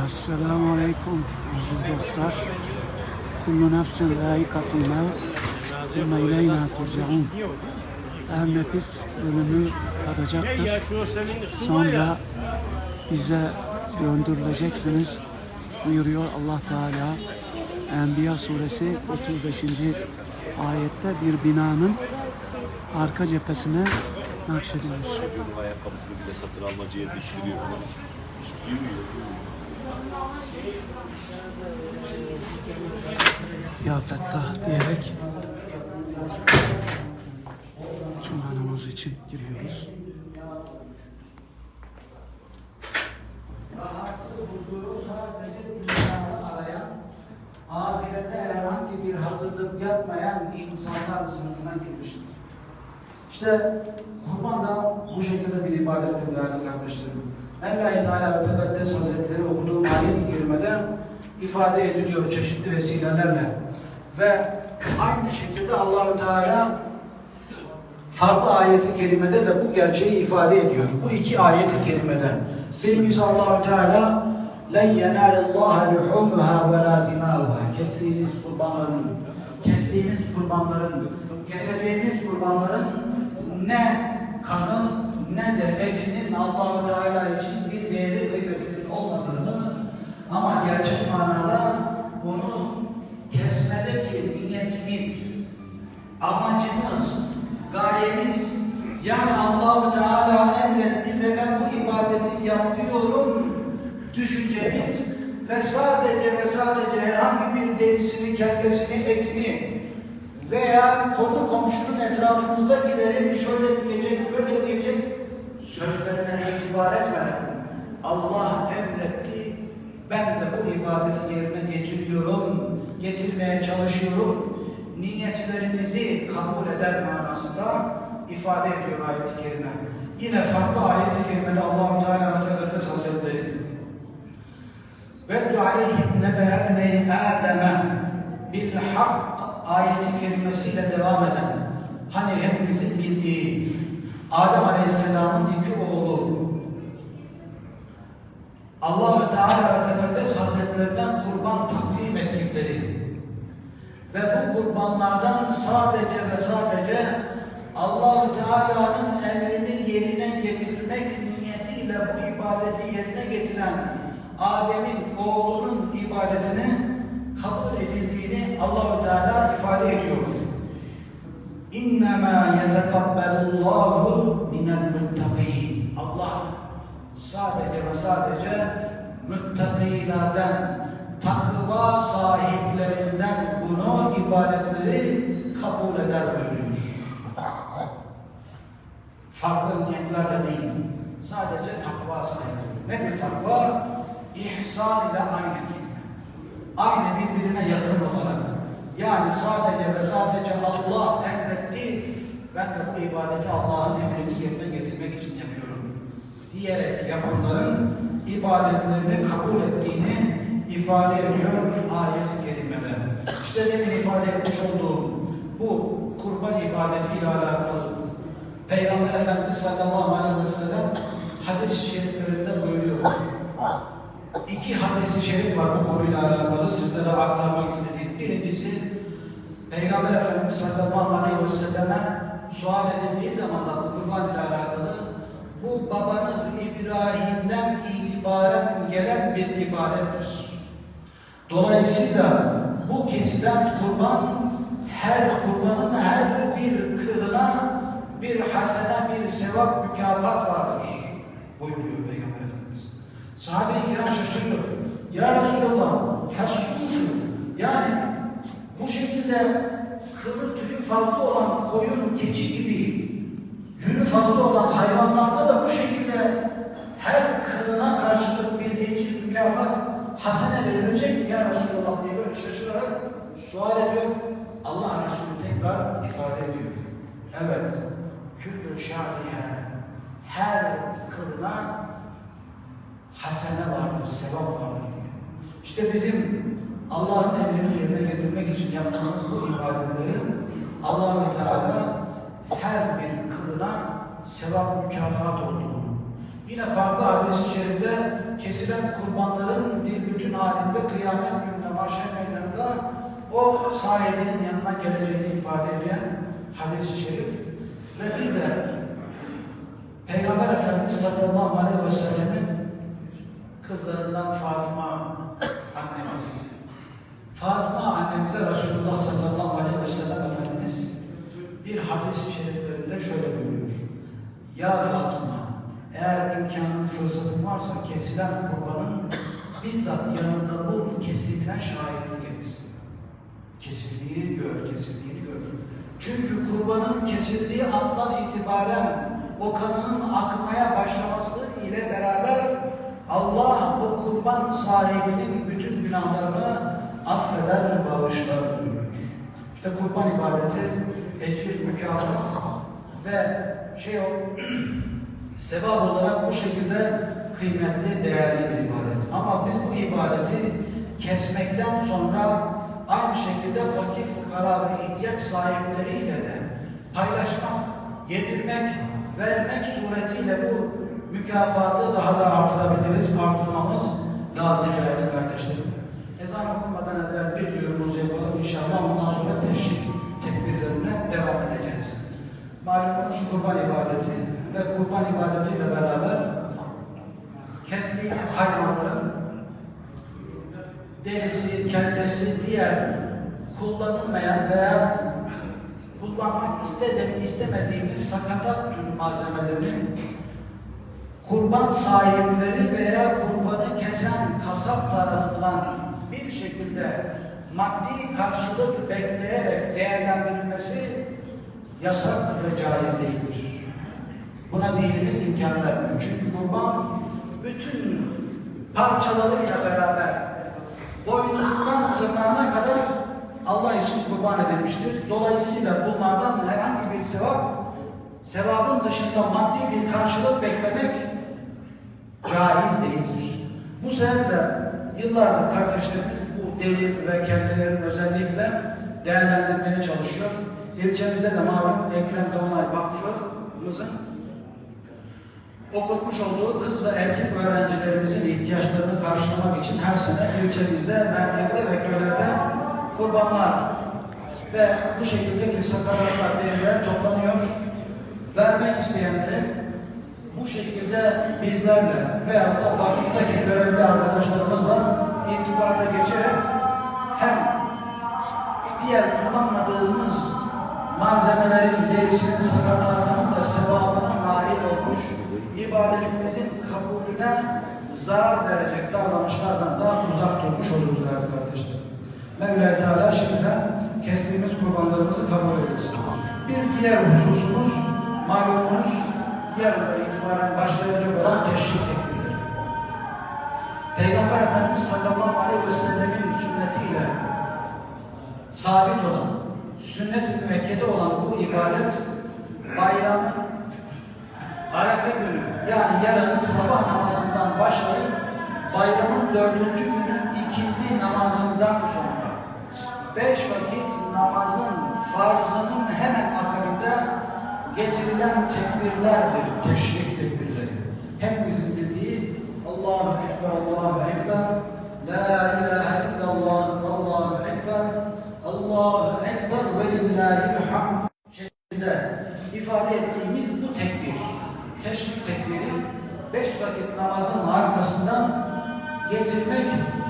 Esselamu Aleyküm aziz dostlar. Kullu nefsin layikatul mevt. Kullu ileyna turcaun. Her nefis ölümü tadacaktır. Sonra bize döndürüleceksiniz buyuruyor Allah Teala. Enbiya suresi 35. ayette bir binanın arka cephesine nakşedilmiş. Çocuğun ayakkabısını bile satın almacıya düşürüyor. Yürüyor. Ya Fettah diyerek Cuma namazı için giriyoruz. ahirete herhangi bir hazırlık yapmayan insanlar sınıfına girmiştir. İşte kurban da bu şekilde bir ibadettir değerli kardeşlerim. Allah-u Teala ve Tekaddes Hazretleri okuduğum ayet-i kerimede ifade ediliyor çeşitli vesilelerle. Ve aynı şekilde Allahu Teala farklı ayet-i kerimede de bu gerçeği ifade ediyor. Bu iki ayet-i kerimede. Birincisi Allahu Teala لَنْ يَنَالَ اللّٰهَ لُحُومُهَا وَلَا دِمَاؤُهَا Kestiğiniz kurbanların, kestiğiniz kurbanların, keseceğiniz kurbanların ne kanı ne de etinin Allahu Teala için bir değeri kıymetinin olmadığını ama gerçek manada onu kesmedeki niyetimiz, amacımız, gayemiz yani Allahu Teala emretti ve ben bu ibadeti yapıyorum düşüncemiz ve sadece ve sadece herhangi bir derisini, kellesini, etini veya konu komşunun etrafımızdakilerin şöyle diyecek, böyle diyecek sözlerine itibar etmeden Allah emretti, ben de bu ibadeti yerine getiriyorum, getirmeye çalışıyorum. Niyetlerinizi kabul eder manasında ifade ediyor ayet-i kerime. Yine farklı ayet-i kerimede Allah-u Teala ve Tekaddes Hazretleri وَاتْلُ عَلَيْهِمْ نَبَأَ ابْنَيْ آدَمَ بِالْحَقِّ ayeti kerimesiyle devam eden hani hepimizin bildiği Adem Aleyhisselam'ın iki oğlu Allah Teala ve Tekaddes Hazretlerinden kurban takdim ettikleri ve bu kurbanlardan sadece ve sadece Allahu Teala'nın emrini yerine getirmek niyetiyle bu ibadeti yerine getiren Adem'in oğlunun ibadetini kabul edildiğini Allahu Teala ifade ediyor. İnnemâ yetekabbelullâhu minel muttaqîn. Allah sadece ve sadece müttakilerden, takva sahiplerinden bunu ibadetleri kabul eder buyuruyor. Farklı niyetlerle değil. Sadece takva sahibi. Nedir takva? İhsan ile aynı kelime. Aynı birbirine yakın olarak. Yani sadece ve sadece Allah emretti. Ben de bu ibadeti Allah'ın emrini yerine getirmek için yapıyorum. Diyerek yapanların ibadetlerini kabul ettiğini ifade ediyor ayet-i kerimede. İşte demin ifade etmiş olduğum bu kurban ibadetiyle alakalı Peygamber Efendimiz sallallahu aleyhi ve sellem hadis-i şeriflerinde buyuruyor. İki hadis-i şerif var bu konuyla alakalı sizlere aktarmak istediğim. Birincisi Peygamber Efendimiz sallallahu aleyhi ve selleme sual edildiği zaman da bu kurban ile alakalı bu babanız İbrahim'den itibaren gelen bir ibadettir. Dolayısıyla bu kesilen kurban her kurbanın her bir kılına bir hasene, bir sevap, mükafat vardır. Buyuruyor Peygamber Efendimiz. Sahabe-i kiram şaşırıyor. Ya Resulallah, fessufu. Yani şekilde kılı tüyü fazla olan koyun, keçi gibi yünü fazla olan hayvanlarda da bu şekilde her kılına karşılık bir ecir, mükafat, hasene verilecek ya Resulallah diye böyle şaşırarak sual ediyor. Allah Resulü tekrar ifade ediyor. Evet, küllü şariye her kılına hasene vardır, sevap vardır diye. İşte bizim Allah'ın emrini yerine getirmek için yaptığımız bu ibadetlerin Allah-u Teala her bir kılına sevap mükafat olduğunu. Yine farklı hadis-i şerifte kesilen kurbanların bir bütün halinde kıyamet gününde mahşer meydanında o sahibinin yanına geleceğini ifade eden hadis-i şerif ve bir de Peygamber Efendimiz sallallahu aleyhi ve sellemin kızlarından Fatıma annemiz Fatıma annemize Resulullah sallallahu aleyhi ve sellem Efendimiz bir hadis-i şeriflerinde şöyle buyuruyor. Ya Fatıma, eğer imkanın, fırsatın varsa kesilen kurbanın bizzat yanında bul, kesimine şahitlik et. Kesildiği gör, kesildiğini gör. Çünkü kurbanın kesildiği andan itibaren o kanının akmaya başlaması ile beraber Allah o kurban sahibinin bütün günahlarını affeder ve bağışlar buyuruyor. İşte kurban ibadeti, ecir, mükafat ve şey o sevap olarak bu şekilde kıymetli, değerli bir ibadet. Ama biz bu ibadeti kesmekten sonra aynı şekilde fakir, fukara ve ihtiyaç sahipleriyle de paylaşmak, yedirmek, vermek suretiyle bu mükafatı daha da artırabiliriz, artırmamız lazım değerli kardeşlerim. İnşallah ondan sonra teşrik tekbirlerine devam edeceğiz. Malumunuz kurban ibadeti ve kurban ibadetiyle beraber kestiğiniz hayvanların derisi, kendisi, diğer kullanılmayan veya kullanmak istedim, istemediğimiz sakatat tür malzemelerinin kurban sahipleri veya kurbanı kesen kasap tarafından bir şekilde maddi karşılık bekleyerek değerlendirilmesi yasak ve caiz değildir. Buna dinimiz imkan vermiyor. Çünkü kurban bütün parçalarıyla beraber boynuzundan tırnağına kadar Allah için kurban edilmiştir. Dolayısıyla bunlardan herhangi bir sevap, sevabın dışında maddi bir karşılık beklemek caiz değildir. Bu sebeple yıllardır kardeşlerimiz devir ve kendilerinin özellikle değerlendirmeye çalışıyor. İlçemizde de malum Ekrem Doğanay Vakfı'mızın okutmuş olduğu kız ve erkek öğrencilerimizin ihtiyaçlarını karşılamak için her sene ilçemizde, merkezde ve köylerde kurbanlar ve bu şekilde kimsakalarlar değerler toplanıyor. Vermek isteyenlerin bu şekilde bizlerle veya da vakıftaki görevli arkadaşlarımızla irtibata geçerek hem diğer kullanmadığımız malzemelerin derisinin sakatlatının da sevabına nail olmuş, ibadetimizin kabulüne zarar verecek davranışlardan da uzak durmuş oluruz değerli kardeşler. Mevla-i Teala şimdiden kestiğimiz kurbanlarımızı kabul eylesin. Bir diğer hususumuz, malumunuz, yarından itibaren başlayacak olan teşrik. Peygamber Efendimiz sallallahu aleyhi ve sellemin sünnetiyle sabit olan, sünnet-i müekkede olan bu ibadet bayramın Arefe günü yani yarın sabah namazından başlayıp bayramın dördüncü günü ikindi namazından sonra beş vakit namazın farzının hemen akabinde getirilen tekbirlerdir, teşrik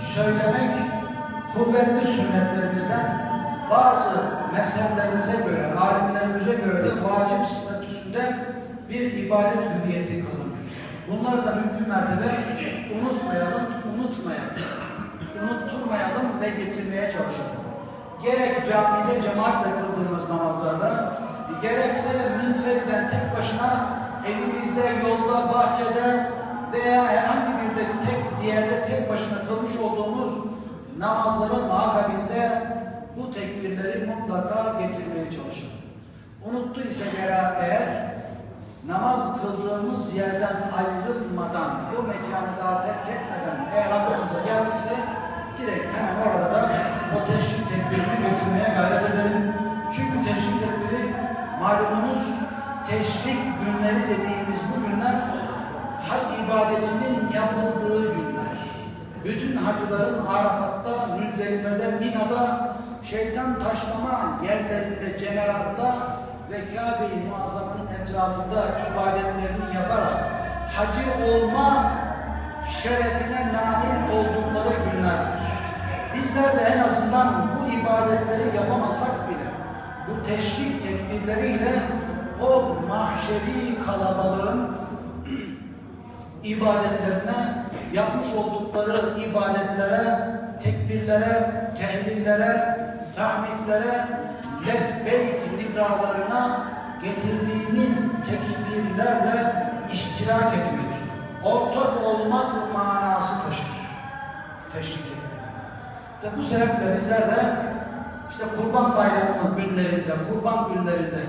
söylemek kuvvetli sünnetlerimizden bazı mezheplerimize göre, alimlerimize göre de vacip statüsünde bir ibadet hürriyeti kazanıyor. Bunları da mümkün mertebe unutmayalım, unutmayalım, unutturmayalım ve getirmeye çalışalım. Gerek camide cemaatle kıldığımız namazlarda, gerekse münferiden tek başına evimizde, yolda, bahçede veya herhangi bir de tek bir yerde tek başına kılmış olduğumuz namazların akabinde bu tekbirleri mutlaka getirmeye çalışalım. Unuttuysa eğer, namaz kıldığımız yerden ayrılmadan, bu mekanı daha terk etmeden eğer aklımıza geldiyse direkt hemen orada da Bütün hacıların Arafat'ta, Müzdelife'de, Mina'da, şeytan taşlama yerlerinde, Cemeratta ve Kabe-i Muazzama'nın etrafında ibadetlerini yaparak hacı olma şerefine nail oldukları günler. Bizler de en azından bu ibadetleri yapamasak bile bu teşrik tekbirleriyle o mahşeri kalabalığın ibadetlerine, yapmış oldukları ibadetlere, tekbirlere, tehlillere, tahmitlere, lebbeyk nidalarına getirdiğimiz tekbirlerle iştirak etmek, ortak olmak manası taşır. Teşrik etmek. Bu sebeple bizler de işte Kurban Bayramı günlerinde, Kurban günlerinde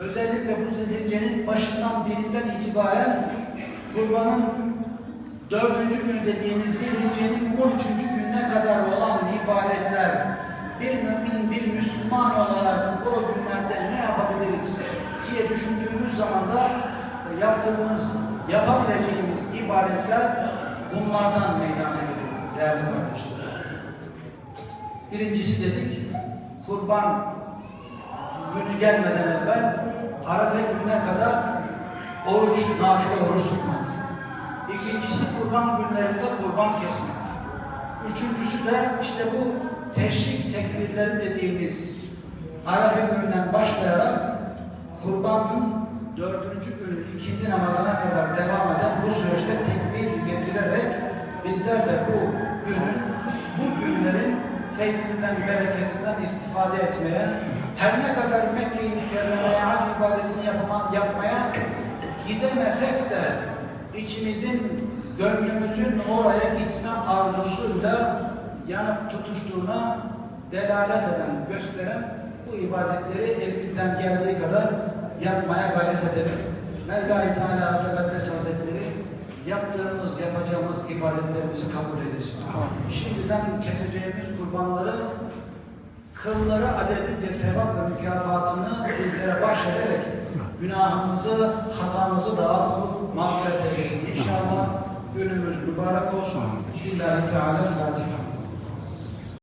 özellikle bu zilhiccenin başından birinden itibaren Kurbanın dördüncü günü dediğimiz zilhiccenin 13. gününe kadar olan ibadetler bir mümin, bir Müslüman olarak o günlerde ne yapabiliriz diye düşündüğümüz zaman da yaptığımız, yapabileceğimiz ibadetler bunlardan meydana geliyor değerli kardeşler. Birincisi dedik, kurban günü gelmeden evvel Arafa gününe kadar oruç, nafile oruç tutmak. İkincisi kurban günlerinde kurban kesmek. Üçüncüsü de işte bu teşrik tekbirleri dediğimiz Arafa gününden başlayarak kurbanın dördüncü günü ikindi namazına kadar devam eden bu süreçte tekbir getirerek bizler de bu günün, bu günlerin feyzinden, bereketinden istifade etmeye, her ne kadar Mekke-i Mükerreme'ye hac ibadetini yapma, yapmaya gidemesek de içimizin, gönlümüzün oraya gitme arzusuyla yanıp tutuştuğuna delalet eden, gösteren bu ibadetleri elimizden geldiği kadar yapmaya gayret edelim. Mevla-i Teala Tekaddes Hazretleri yaptığımız, yapacağımız ibadetlerimizi kabul eylesin. Şimdiden keseceğimiz kurbanları kılları adedince sevap ve mükafatını bizlere bahşederek günahımızı, hatamızı da affı, mağfiret eylesin. İnşallah günümüz mübarek olsun. Lillahi Teala Fatiha.